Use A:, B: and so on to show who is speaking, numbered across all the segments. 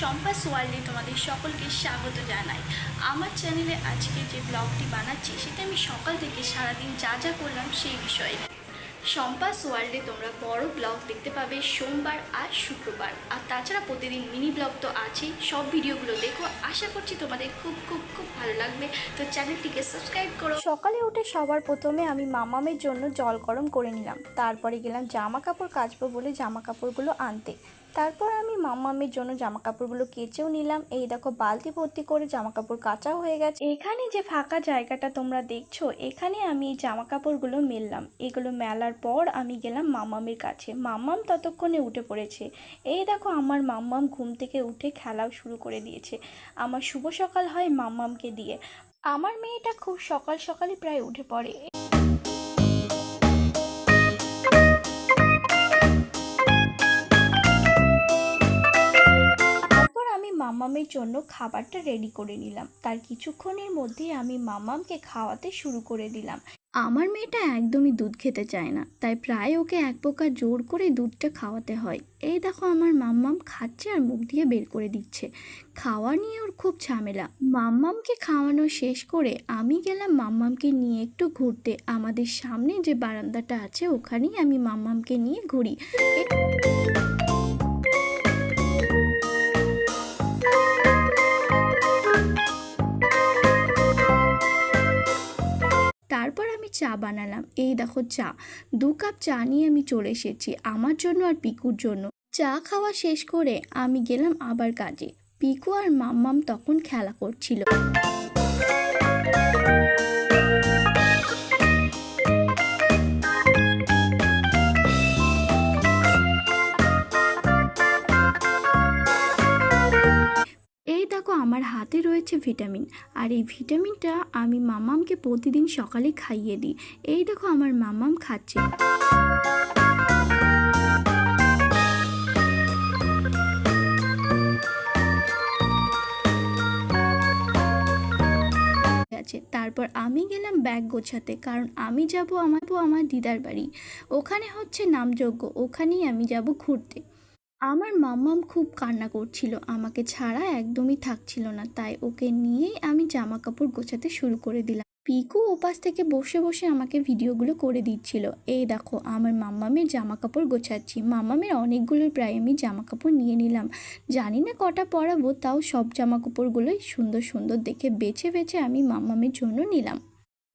A: সম্পাস ওয়ার্ল্ডে তোমাদের সকলকে স্বাগত জানাই। আমার চ্যানেলে আজকে যে ব্লগটি বানাচ্ছি, সেটা আমি সকাল থেকে সারাদিন যা যা করলাম সেই বিষয়ে। সম্পাস ওয়ার্ল্ডে তোমরা বড় ব্লগ দেখতে পাবে সোমবার আর শুক্রবার। আর তাছাড়া প্রতিদিন মিনি ব্লগ তো আছেই, সব ভিডিওগুলো দেখো। আশা করছি তোমাদের খুব খুব খুব ভালো লাগবে। তো চ্যানেলটিকে সাবস্ক্রাইব করো।
B: সকালে উঠে সবার প্রথমে আমি মামামের জন্য জল গরম করে নিলাম। তারপরে গেলাম জামা কাপড় কাচবো বলে জামা কাপড়গুলো আনতে। তারপর আমি মামামের জন্য জামা কাপড়গুলো কেচেও নিলাম। এই দেখো, বালতি ভর্তি করে জামা কাপড় কাচা হয়ে গেছে। এখানে যে ফাঁকা জায়গাটা তোমরা দেখছ, এখানে আমি এই জামা কাপড়গুলো মেললাম। এগুলো মেলার পর আমি গেলাম মামামের কাছে। মাম্মাম ততক্ষণে উঠে পড়েছে। এই দেখো, আমার মাম্মাম ঘুম থেকে উঠে খেলাও শুরু করে দিয়েছে। আমার শুভ সকাল হয় মাম্মামকে দিয়ে। আমার মেয়েটা খুব সকাল সকালই প্রায় উঠে পড়ে। মামামের জন্য খাবারটা রেডি করে নিলাম। তার কিছুক্ষণের মধ্যেই আমি মামামকে খাওয়াতে শুরু করে দিলাম। আমার মেয়েটা একদমই দুধ খেতে চায় না, তাই প্রায় ওকে এক প্রকার জোর করে দুধটা খাওয়াতে হয়। এই দেখো আমার মাম্মাম খাচ্ছে আর মুখ দিয়ে বের করে দিচ্ছে। খাওয়া নিয়ে ওর খুব ঝামেলা। মাম্মামকে খাওয়ানো শেষ করে আমি গেলাম মাম্মামকে নিয়ে একটু ঘুরতে। আমাদের সামনে যে বারান্দাটা আছে, ওখানেই আমি মাম্মামকে নিয়ে ঘুরি। চা বানালাম। এই দেখো চা। দু কাপ চা নিয়ে আমি চলে এসেছি আমার জন্য আর পিকুর জন্য। চা খাওয়া শেষ করে আমি গেলাম আবার কাজে। পিকু আর মাম্মাম তখন খেলা করছিল। আমার হাতে রয়েছে ভিটামিন। আর এই ভিটামিনটা আমি মামামকে প্রতিদিন সকালে খাইয়ে দিই। এই দেখো আমার মামাম খাচ্ছে। আছে। তারপর আমি গেলাম ব্যাগ গোছাতে, কারণ আমি যাব আমার আমার দিদার বাড়ি। ওখানে হচ্ছে নামযজ্ঞ, ওখানেই আমি যাব ঘুরতে। আমার মাম্মাম খুব কান্না করছিল, আমাকে ছাড়া একদমই থাকছিল না, তাই ওকে নিয়েই আমি জামা কাপড় গোছাতে শুরু করে দিলাম। পিকু ওপাশ থেকে বসে বসে আমাকে ভিডিওগুলো করে দিচ্ছিল, এই দেখো, আমার মাম্মামের জামা কাপড় গোছাচ্ছি, মাম্মামের অনেকগুলোর প্রায় আমি জামা কাপড় নিয়ে নিলাম, জানি না কটা পরাবো, তাও সব জামা কাপড়গুলোই সুন্দর সুন্দর দেখে বেছে বেছে আমি মাম্মামের জন্য নিলাম।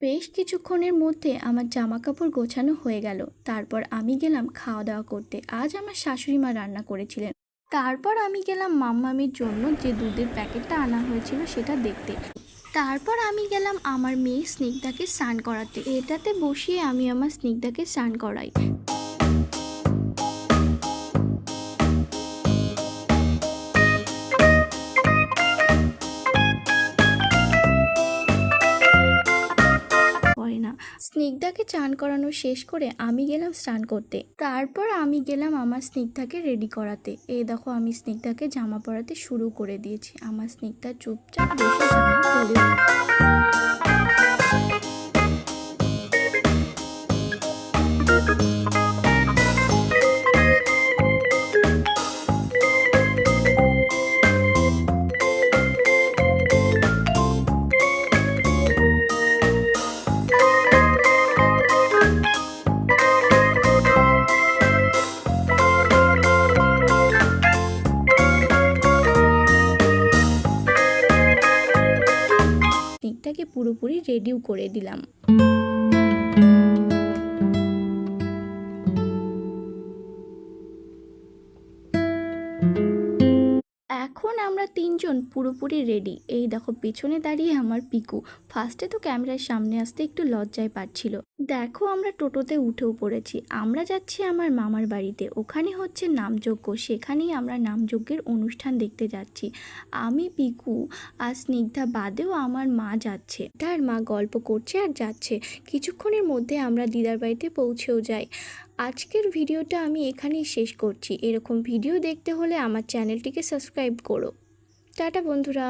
B: বেশ কিছুক্ষণের মধ্যে আমার জামা কাপড় গোছানো হয়ে গেল। তারপর আমি গেলাম খাওয়া দাওয়া করতে। আজ আমার শাশুড়ি মা রান্না করেছিলেন। তারপর আমি গেলাম মাম্মামির জন্য যে দুধের প্যাকেটটা আনা হয়েছিল সেটা দেখতে। তারপর আমি গেলাম আমার মেয়ে স্নিগ্ধাকে স্নান করাতে। এটাতে বসিয়ে আমি আমার স্নিগ্ধাকে স্নান করাই। স্নিগ্ধাকে চান করানো শেষ করে আমি গেলাম স্নান করতে। তারপর আমি গেলাম আমার স্নিগ্ধাকে রেডি করাতে। এ দেখো আমি স্নিগ্ধাকে জামা পরাতে শুরু করে দিয়েছি। আমার স্নিগ্ধা চুপচাপ বসে জামা পুরোপুরি রেডিও করে দিলাম। এখন আমরা তিনজন পুরোপুরি রেডি এই দেখো, পেছনে দাঁড়িয়ে আমার পিকু। ফার্স্টে তো ক্যামেরার সামনে আসতে একটু লজ্জায় পাচ্ছিল দেখো, আমরা টোটোতে উঠেও পড়েছি। আমরা যাচ্ছি আমার মামার বাড়িতে। ওখানে হচ্ছে নামযজ্ঞ। সেখানেই আমরা নামযজ্ঞের অনুষ্ঠান দেখতে যাচ্ছি। আমি, পিকু আর স্নিগ্ধা বাদেও আমার মা যাচ্ছে। তার মা গল্প করছে আর যাচ্ছে। কিছুক্ষণের মধ্যে আমরা দিদার বাড়িতে পৌঁছেও যাই। আজকের ভিডিওটা আমি এখানেই শেষ করছি। এরকম ভিডিও দেখতে হলে আমার চ্যানেলটিকে সাবস্ক্রাইব করো। টাটা বন্ধুরা।